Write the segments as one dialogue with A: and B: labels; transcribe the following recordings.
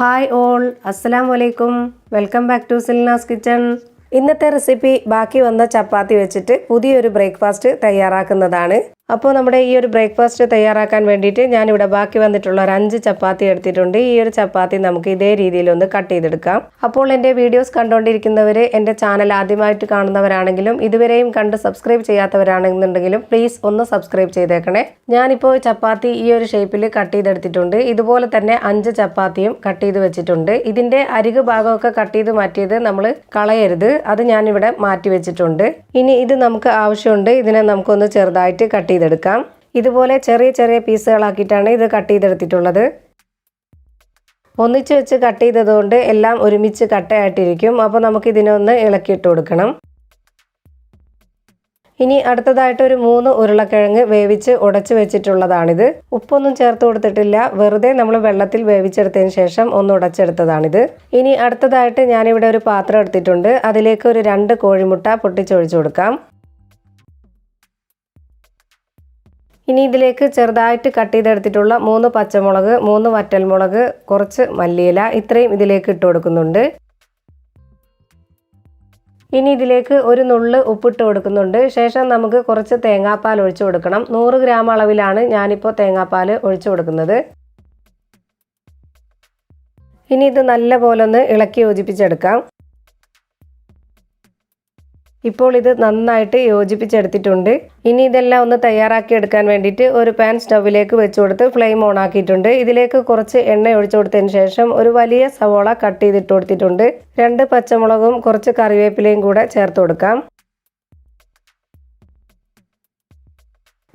A: Hi all അസ്സലാം വലൈക്കും welcome back to Silna's kitchen ഇന്നത്തെ റെസിപ്പി ബാക്കി വന്ന ചപ്പാത്തി വെച്ചിട്ട് പുതിയൊരു ബ്രേക്ക്ഫാസ്റ്റ് തയ്യാറാക്കുന്നതാണ്. അപ്പോൾ നമ്മുടെ ഈ ഒരു ബ്രേക്ക്ഫാസ്റ്റ് തയ്യാറാക്കാൻ വേണ്ടിയിട്ട് ഞാനിവിടെ ബാക്കി വന്നിട്ടുള്ള ഒരു അഞ്ച് ചപ്പാത്തി എടുത്തിട്ടുണ്ട്. ഈ ഒരു ചപ്പാത്തി നമുക്ക് ഇതേ രീതിയിൽ ഒന്ന് കട്ട് ചെയ്തെടുക്കാം. അപ്പോൾ എന്റെ വീഡിയോസ് കണ്ടുകൊണ്ടിരിക്കുന്നവർ എന്റെ ചാനൽ ആദ്യമായിട്ട് കാണുന്നവരാണെങ്കിലും ഇതുവരെയും കണ്ട് സബ്സ്ക്രൈബ് ചെയ്യാത്തവരാണെന്നുണ്ടെങ്കിലും പ്ലീസ് ഒന്ന് സബ്സ്ക്രൈബ് ചെയ്തേക്കണേ. ഞാനിപ്പോൾ ചപ്പാത്തി ഈ ഒരു ഷേപ്പിൽ കട്ട് ചെയ്തെടുത്തിട്ടുണ്ട്. ഇതുപോലെ തന്നെ അഞ്ച് ചപ്പാത്തിയും കട്ട് ചെയ്ത് വെച്ചിട്ടുണ്ട്. ഇതിന്റെ അരിക് ഭാഗമൊക്കെ കട്ട് ചെയ്ത് മാറ്റിയത് നമ്മൾ കളയരുത്. അത് ഞാനിവിടെ മാറ്റി വെച്ചിട്ടുണ്ട്. ഇനി ഇത് നമുക്ക് ആവശ്യമുണ്ട്. ഇതിനെ നമുക്കൊന്ന് ചെറുതായിട്ട് കട്ട് ചെയ്തെടുക്കാം. ഇതുപോലെ ചെറിയ ചെറിയ പീസുകളാക്കിയിട്ടാണ് ഇത് കട്ട് ചെയ്തെടുത്തിട്ടുള്ളത്. ഒന്നിച്ച് വെച്ച് കട്ട് ചെയ്തതുകൊണ്ട് എല്ലാം ഒരുമിച്ച് കട്ടയായിട്ടിരിക്കും. അപ്പോൾ നമുക്ക് ഇതിനൊന്ന് ഇളക്കിയിട്ട് കൊടുക്കണം. ഇനി അടുത്തതായിട്ട് ഒരു മൂന്ന് ഉരുളക്കിഴങ്ങ് വേവിച്ച് ഉടച്ച് വെച്ചിട്ടുള്ളതാണിത്. ഉപ്പൊന്നും ചേർത്ത് കൊടുത്തിട്ടില്ല. വെറുതെ നമ്മൾ വെള്ളത്തിൽ വേവിച്ചെടുത്തതിന് ശേഷം ഒന്ന് ഉടച്ചെടുത്തതാണിത്. ഇനി അടുത്തതായിട്ട് ഞാനിവിടെ ഒരു പാത്രം എടുത്തിട്ടുണ്ട്. അതിലേക്ക് ഒരു രണ്ട് കോഴിമുട്ട പൊട്ടിച്ചൊഴിച്ചു കൊടുക്കാം. ഇനി ഇതിലേക്ക് ചെറുതായിട്ട് കട്ട് ചെയ്തെടുത്തിട്ടുള്ള മൂന്ന് പച്ചമുളക് മൂന്ന് വറ്റൽമുളക് കുറച്ച് മല്ലിയില ഇത്രയും ഇതിലേക്ക് ഇട്ട് കൊടുക്കുന്നുണ്ട്. ഇനി ഇതിലേക്ക് ഒരു നുള്ള് ഉപ്പിട്ട് കൊടുക്കുന്നുണ്ട്. ശേഷം നമുക്ക് കുറച്ച് തേങ്ങാപ്പാൽ ഒഴിച്ചു കൊടുക്കണം. നൂറ് ഗ്രാം അളവിലാണ് ഞാനിപ്പോൾ തേങ്ങാപ്പാൽ ഒഴിച്ചു കൊടുക്കുന്നത്. ഇനി ഇത് നല്ല പോലെ ഒന്ന് ഇളക്കി യോജിപ്പിച്ചെടുക്കാം. ഇപ്പോൾ ഇത് നന്നായിട്ട് യോജിപ്പിച്ചെടുത്തിട്ടുണ്ട്. ഇനി ഇതെല്ലാം ഒന്ന് തയ്യാറാക്കി എടുക്കാൻ വേണ്ടിയിട്ട് ഒരു പാൻ സ്റ്റൗവിലേക്ക് വെച്ച് കൊടുത്ത് ഫ്ലെയിം ഓൺ ആക്കിയിട്ടുണ്ട്. ഇതിലേക്ക് കുറച്ച് എണ്ണ ഒഴിച്ചു കൊടുത്തതിന് ശേഷം ഒരു വലിയ സവോള കട്ട് ചെയ്തിട്ട് കൊടുത്തിട്ടുണ്ട്. രണ്ട് പച്ചമുളകും കുറച്ച് കറിവേപ്പിലയും കൂടെ ചേർത്ത് കൊടുക്കാം.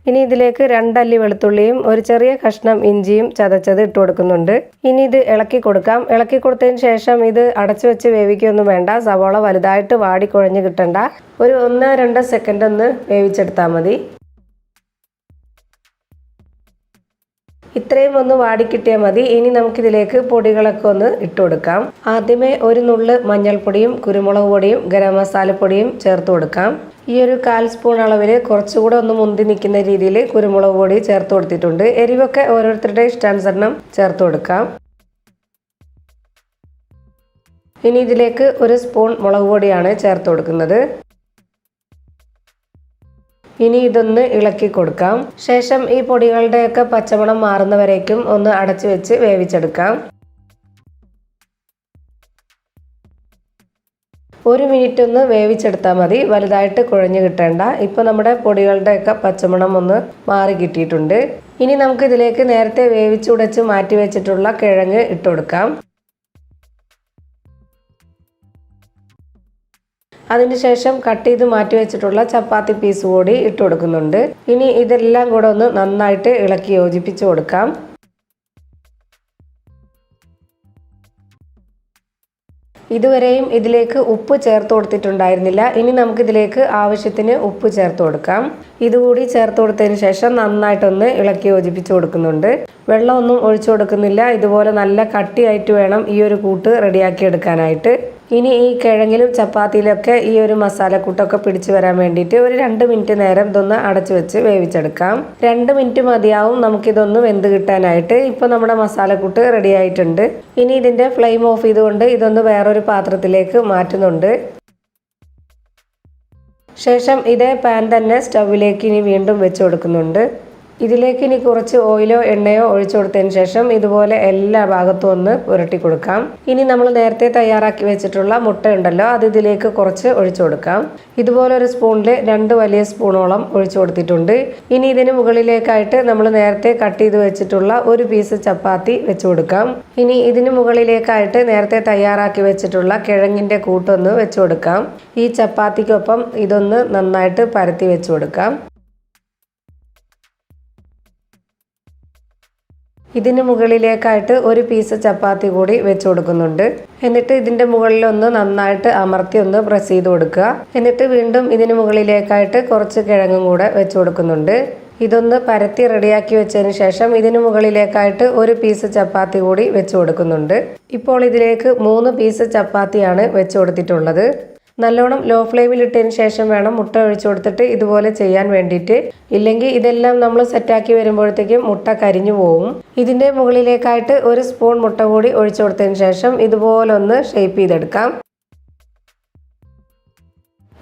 A: ഇനി ഇതിലേക്ക് രണ്ടല്ലി വെളുത്തുള്ളിയും ഒരു ചെറിയ കഷ്ണം ഇഞ്ചിയും ചതച്ചത് ഇട്ട് കൊടുക്കുന്നുണ്ട്. ഇനി ഇത് ഇളക്കി കൊടുക്കാം. ഇളക്കി കൊടുത്തതിന് ശേഷം ഇത് അടച്ചു വെച്ച് വേവിക്കൊന്നും വേണ്ട. സവോള വലുതായിട്ട് വാടി വാടിക്കുഴഞ്ഞ് കിട്ടണ്ട. ഒരു ഒന്ന് രണ്ട് സെക്കൻഡ് ഒന്ന് വേവിച്ചെടുത്താൽ മതി. ഇത്രയും ഒന്ന് വാടിക്കിട്ടിയാൽ മതി. ഇനി നമുക്കിതിലേക്ക് പൊടികളൊക്കെ ഒന്ന് ഇട്ട് കൊടുക്കാം. ആദ്യമേ ഒരു നുള്ള് മഞ്ഞൾപ്പൊടിയും കുരുമുളക് പൊടിയും ഗരം മസാലപ്പൊടിയും ചേർത്ത് കൊടുക്കാം. ഈ ഒരു കാൽ സ്പൂൺ അളവിൽ കുറച്ചുകൂടെ ഒന്ന് മുന്തി നിൽക്കുന്ന രീതിയിൽ കുരുമുളക് പൊടി ചേർത്ത് കൊടുത്തിട്ടുണ്ട്. എരിവൊക്കെ ഓരോരുത്തരുടെ ഇഷ്ടാനുസരണം ചേർത്ത് കൊടുക്കാം. ഇനി ഇതിലേക്ക് ഒരു സ്പൂൺ മുളക് പൊടിയാണ് ചേർത്ത് കൊടുക്കുന്നത്. ഇനി ഇതൊന്ന് ഇളക്കി കൊടുക്കാം. ശേഷം ഈ പൊടികളുടെയൊക്കെ പച്ചമണം മാറുന്നവരേക്കും ഒന്ന് അടച്ചു വെച്ച് വേവിച്ചെടുക്കാം. ഒരു മിനിറ്റ് ഒന്ന് വേവിച്ചെടുത്താൽ മതി. വലുതായിട്ട് കുഴഞ്ഞു കിട്ടേണ്ട. ഇപ്പോൾ നമ്മുടെ പൊടികളുടെയൊക്കെ പച്ചമണം ഒന്ന് മാറി കിട്ടിയിട്ടുണ്ട്. ഇനി നമുക്ക് ഇതിലേക്ക് നേരത്തെ വേവിച്ചുടച്ച് മാറ്റി വെച്ചിട്ടുള്ള കിഴങ്ങ് ഇട്ട് അതിനുശേഷം കട്ട് ചെയ്ത് മാറ്റി വെച്ചിട്ടുള്ള ചപ്പാത്തി പീസ് കൂടി ഇട്ട് കൊടുക്കുന്നുണ്ട്. ഇനി ഇതെല്ലാം കൂടെ ഒന്ന് നന്നായിട്ട് ഇളക്കി യോജിപ്പിച്ച് കൊടുക്കാം. ഇതുവരെയും ഇതിലേക്ക് ഉപ്പ് ചേർത്ത് കൊടുത്തിട്ടുണ്ടായിരുന്നില്ല. ഇനി നമുക്ക് ഇതിലേക്ക് ആവശ്യത്തിന് ഉപ്പ് ചേർത്ത് കൊടുക്കാം. ഇതുകൂടി ചേർത്ത് കൊടുത്തതിന് ശേഷം നന്നായിട്ടൊന്ന് ഇളക്കി യോജിപ്പിച്ച് കൊടുക്കുന്നുണ്ട്. വെള്ളമൊന്നും ഒഴിച്ചു കൊടുക്കുന്നില്ല. ഇതുപോലെ നല്ല കട്ടിയായിട്ട് വേണം ഈ ഒരു കൂട്ട് റെഡിയാക്കി എടുക്കാനായിട്ട്. ഇനി ഈ കിഴങ്ങിലും ചപ്പാത്തിയിലൊക്കെ ഈ ഒരു മസാലക്കൂട്ടൊക്കെ പിടിച്ചു വരാൻ വേണ്ടിയിട്ട് ഒരു രണ്ട് മിനിറ്റ് നേരം ഇതൊന്ന് അടച്ചു വെച്ച് വേവിച്ചെടുക്കാം. രണ്ട് മിനിറ്റ് മതിയാവും നമുക്കിതൊന്ന് വെന്ത് കിട്ടാനായിട്ട്. ഇപ്പോൾ നമ്മുടെ മസാലക്കൂട്ട് റെഡി ആയിട്ടുണ്ട്. ഇനി ഇതിന്റെ ഫ്ലെയിം ഓഫ് ചെയ്തുകൊണ്ട് ഇതൊന്ന് വേറൊരു പാത്രത്തിലേക്ക് മാറ്റുന്നുണ്ട്. ശേഷം ഇതേ പാൻ തന്നെ സ്റ്റൗവിലേക്ക് ഇനി വീണ്ടും വെച്ച് കൊടുക്കുന്നുണ്ട്. ഇതിലേക്ക് ഇനി കുറച്ച് ഓയിലോ എണ്ണയോ ഒഴിച്ചു കൊടുത്തതിന് ശേഷം ഇതുപോലെ എല്ലാ ഭാഗത്തും ഒന്ന് പുരട്ടി കൊടുക്കാം. ഇനി നമ്മൾ നേരത്തെ തയ്യാറാക്കി വെച്ചിട്ടുള്ള മുട്ട ഉണ്ടല്ലോ അത് ഇതിലേക്ക് കുറച്ച് ഒഴിച്ചു കൊടുക്കാം. ഇതുപോലെ ഒരു സ്പൂണിൽ രണ്ട് വലിയ സ്പൂണോളം ഒഴിച്ചു കൊടുത്തിട്ടുണ്ട്. ഇനി ഇതിന് മുകളിലേക്കായിട്ട് നമ്മൾ നേരത്തെ കട്ട് ചെയ്ത് വെച്ചിട്ടുള്ള ഒരു പീസ് ചപ്പാത്തി വെച്ച് കൊടുക്കാം. ഇനി ഇതിന് മുകളിലേക്കായിട്ട് നേരത്തെ തയ്യാറാക്കി വെച്ചിട്ടുള്ള കിഴങ്ങിന്റെ കൂട്ടൊന്ന് വെച്ചു കൊടുക്കാം. ഈ ചപ്പാത്തിക്കൊപ്പം ഇതൊന്ന് നന്നായിട്ട് പരത്തി വെച്ചു കൊടുക്കാം. ഇതിന് മുകളിലേക്കായിട്ട് ഒരു പീസ് ചപ്പാത്തി കൂടി വെച്ച് കൊടുക്കുന്നുണ്ട്. എന്നിട്ട് ഇതിന്റെ മുകളിലൊന്ന് നന്നായിട്ട് അമർത്തി ഒന്ന് പ്രസ് ചെയ്ത് കൊടുക്കുക. എന്നിട്ട് വീണ്ടും ഇതിന് മുകളിലേക്കായിട്ട് കുറച്ച് കിഴങ്ങും കൂടെ വെച്ച് കൊടുക്കുന്നുണ്ട്. ഇതൊന്ന് പരത്തി റെഡിയാക്കി വെച്ചതിന് ശേഷം ഇതിന് മുകളിലേക്കായിട്ട് ഒരു പീസ് ചപ്പാത്തി കൂടി വെച്ച് കൊടുക്കുന്നുണ്ട്. ഇപ്പോൾ ഇതിലേക്ക് മൂന്ന് പീസ് ചപ്പാത്തിയാണ് വെച്ച് കൊടുത്തിട്ടുള്ളത്. നല്ലോണം ലോ ഫ്ലെയിമിൽ ഇട്ടതിന് ശേഷം വേണം മുട്ട ഒഴിച്ചു കൊടുത്തിട്ട് ഇതുപോലെ ചെയ്യാൻ വേണ്ടിയിട്ട്. ഇല്ലെങ്കിൽ ഇതെല്ലാം നമ്മൾ സെറ്റാക്കി വരുമ്പോഴത്തേക്കും മുട്ട കരിഞ്ഞു പോകും ഇതിന്റെ മുകളിലേക്കായിട്ട് ഒരു സ്പൂൺ മുട്ട കൂടി ഒഴിച്ചു കൊടുത്തതിന് ശേഷം ഇതുപോലെ ഒന്ന് ഷേപ്പ് ചെയ്തെടുക്കാം.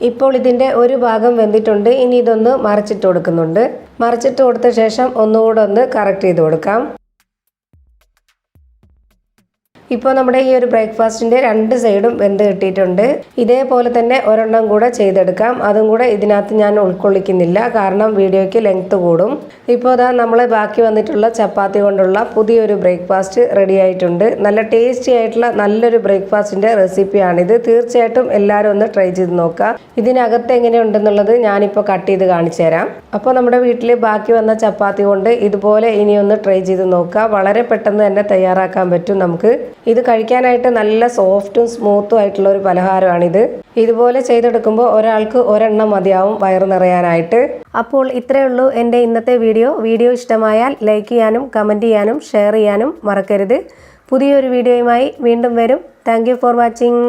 A: ഇപ്പോൾ ഇതിന്റെ ഒരു ഭാഗം വെന്തിട്ടുണ്ട്. ഇനി ഇതൊന്ന് മറിച്ചിട്ട് കൊടുക്കുന്നുണ്ട്. മറിച്ചിട്ട് കൊടുത്ത ശേഷം ഒന്നുകൂടെ ഒന്ന് കറക്റ്റ് ചെയ്ത് കൊടുക്കാം. ഇപ്പോൾ നമ്മുടെ ഈ ഒരു ബ്രേക്ക്ഫാസ്റ്റിന്റെ രണ്ട് സൈഡും വെന്ത് കിട്ടിയിട്ടുണ്ട്. ഇതേപോലെ തന്നെ ഒരെണ്ണം കൂടെ ചെയ്തെടുക്കാം. അതും കൂടെ ഇതിനകത്ത് ഞാൻ ഉൾക്കൊള്ളിക്കുന്നില്ല. കാരണം വീഡിയോയ്ക്ക് ലെങ്ത്ത് കൂടും. ഇപ്പോൾ അതാ നമ്മൾ ബാക്കി വന്നിട്ടുള്ള ചപ്പാത്തി കൊണ്ടുള്ള പുതിയൊരു ബ്രേക്ക്ഫാസ്റ്റ് റെഡി ആയിട്ടുണ്ട്. നല്ല ടേസ്റ്റി ആയിട്ടുള്ള നല്ലൊരു ബ്രേക്ക്ഫാസ്റ്റിന്റെ റെസിപ്പിയാണിത്. തീർച്ചയായിട്ടും എല്ലാവരും ഒന്ന് ട്രൈ ചെയ്ത് നോക്കുക. ഇതിനകത്ത് എങ്ങനെയുണ്ടെന്നുള്ളത് ഞാനിപ്പോൾ കട്ട് ചെയ്ത് കാണിച്ചു തരാം. അപ്പോൾ നമ്മുടെ വീട്ടിൽ ബാക്കി വന്ന ചപ്പാത്തി കൊണ്ട് ഇതുപോലെ ഇനിയൊന്ന് ട്രൈ ചെയ്ത് നോക്കുക. വളരെ പെട്ടെന്ന് തന്നെ തയ്യാറാക്കാൻ പറ്റും നമുക്ക്. ഇത് കഴിക്കാനായിട്ട് നല്ല സോഫ്റ്റും സ്മൂത്തും ആയിട്ടുള്ള ഒരു പലഹാരമാണിത്. ഇതുപോലെ ചെയ്തെടുക്കുമ്പോൾ ഒരാൾക്ക് ഒരെണ്ണം മതിയാവും വയറ് നിറയാനായിട്ട്. അപ്പോൾ ഇത്രയേ ഉള്ളൂ എന്റെ ഇന്നത്തെ വീഡിയോ. വീഡിയോ ഇഷ്ടമായാൽ ലൈക്ക് ചെയ്യാനും കമന്റ് ചെയ്യാനും ഷെയർ ചെയ്യാനും മറക്കരുത്. പുതിയൊരു വീഡിയോയുമായി വീണ്ടും വരും. Thank for watching.